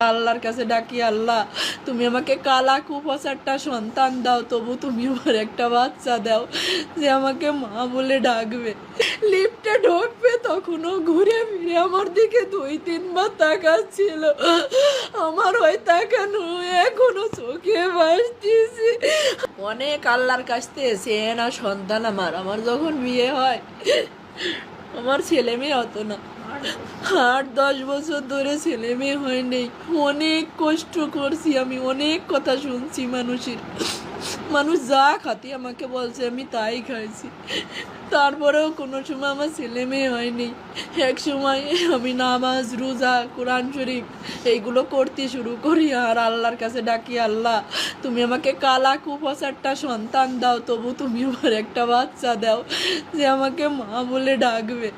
আল্লাহর কাছে ডাকি, আল্লাহ, তুমি আমাকে কালা কুপসারটা সন্তান দাও, তবু তুমি আমার একটা বাচ্চা দাও যে আমাকে মা বলে ডাকবে। লিফটে ঢুকবে, তখনও ঘুরে ফিরে আমার দিকে দুই, তিনবার তাকাচ্ছিল। আমার ওই তাকানো এখনও চোখে ভাসতেছি। অনেক আল্লাহর কাছ থেকে সে না সন্তান আমার। আমার যখন বিয়ে হয়, আমার ছেলে মেয়ে হতো না। আট দশ বছর ধরে ছেলে মেয়ে হয় নেই। অনেক কষ্ট করছি আমি, অনেক কথা শুনছি মানুষের। মানুষ যা খাতি আমাকে বলছে আমি তাই খাইছি। তারপরেও কোনো সময় আমার ছেলে মেয়ে হয়নি। এক সময় আমি নামাজ, রোজা, কোরআন শরীফ, এইগুলো করতে শুরু করি, আর আল্লাহর কাছে ডাকি, আল্লাহ, তুমি আমাকে কালা কুপসারটা সন্তান দাও, তবু তুমি আমার একটা বাচ্চা দাও। যে আমাকে মা বলে ডাকবে।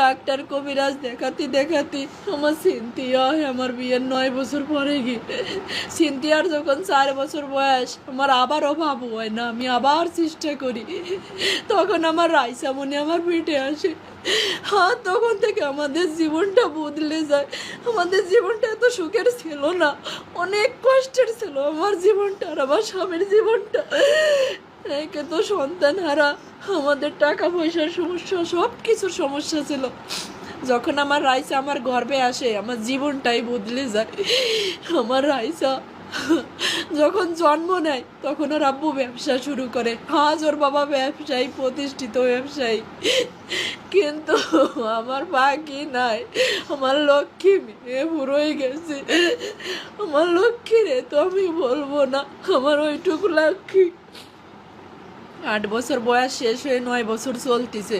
ডাক্তার কবিরাজ দেখাতে দেখাতে আমার সিনথিয়া হয় আমার বিয়ের নয় বছর পরে গিয়ে সিনথিয়ার যখন চার বছর বয়স, আমার আবার অভাব হয় না, আমি আবার চেষ্টা করি। তখন আমার রাইসা মনে আমার পেটে আসে। হ্যাঁ তখন থেকে আমাদের জীবনটা বদলে যায়। আমাদের জীবনটা এত সুখের ছিল না। অনেক কষ্টের ছিল আমার জীবনটা আর আমার স্বামীর জীবনটা। একে তো সন্তান হারা, আমাদের টাকা পয়সার সমস্যা সব কিছুর সমস্যা ছিল। যখন আমার রাইসা আমার গর্বে আসে, আমার জীবনটাই বদলে যায়। আমার রাইসা যখন জন্ম নেয়, তখন ওর আব্বু ব্যবসা শুরু করে। আজ ওর বাবা ব্যবসায়ী, প্রতিষ্ঠিত ব্যবসায়ী। কিন্তু আমার বাকি নাই? আমার লক্ষ্মী মেয়ে বুড়োই গেছে। আমার লক্ষ্মী রে, তো আমি বলব না, আমার ওইটুকু লক্ষ্মী। আট বছর বয়স শেষ হয়ে নয় বছর চলতেছে।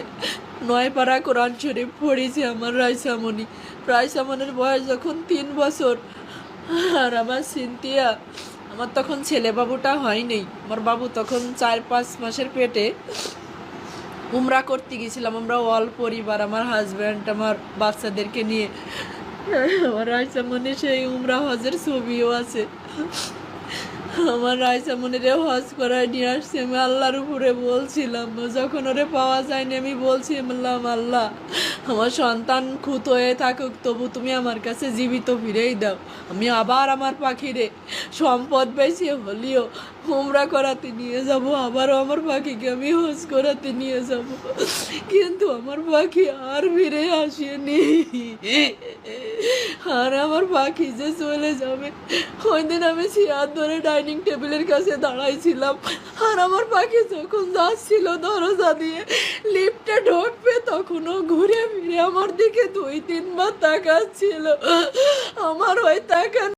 নয় পাড়া কোরআন শরীফ পড়েছে আমার রায়সামণি। রায়সামনির বয়স যখন তিন বছর আর আমার সিনতিয়া আমার তখন ছেলে বাবুটা হয়নি। আমার বাবু তখন চার পাঁচ মাসের পেটে উমরা করতে গেছিলাম। আমরা অল পরিবার, আমার হাজব্যান্ড আমার বাচ্চাদেরকে নিয়ে। আমার রায়সামনি সেই উমরা হজের ছবিও আছে। আমার রায়সামনিরে হজ করায় নিয়ে আসছি, আমি আল্লাহর উপরে বলছিলাম। যখন ওরে পাওয়া যায়নি, আমি বলছি বলছিলাম আল্লাহ, আমার সন্তান খুত হয়ে থাকুক, তবু তুমি আমার কাছে জীবিত ফিরেই দাও। আমি আবার আমার পাখিরে সম্পদ বেশি হলেও হোমরা করাতে নিয়ে যাব, আবারও আমার পাখিকে আমি হজ করাতে নিয়ে যাব। কিন্তু আমার পাখি আর ফিরে আসেনি। আর আমার পাখি যে চলে যাবে, ওই দিন আমি চেয়ার ধরে ডাইনিং টেবিলের কাছে দাঁড়াইছিলাম। আর আমার পাখি যখন যাচ্ছিল দরজা দিয়ে লিফটে ঢুকবে তখনও ঘুরে ফিরে আমার দিকে দুই তিনবার তাকাচ্ছিল। আমার ওই তাকান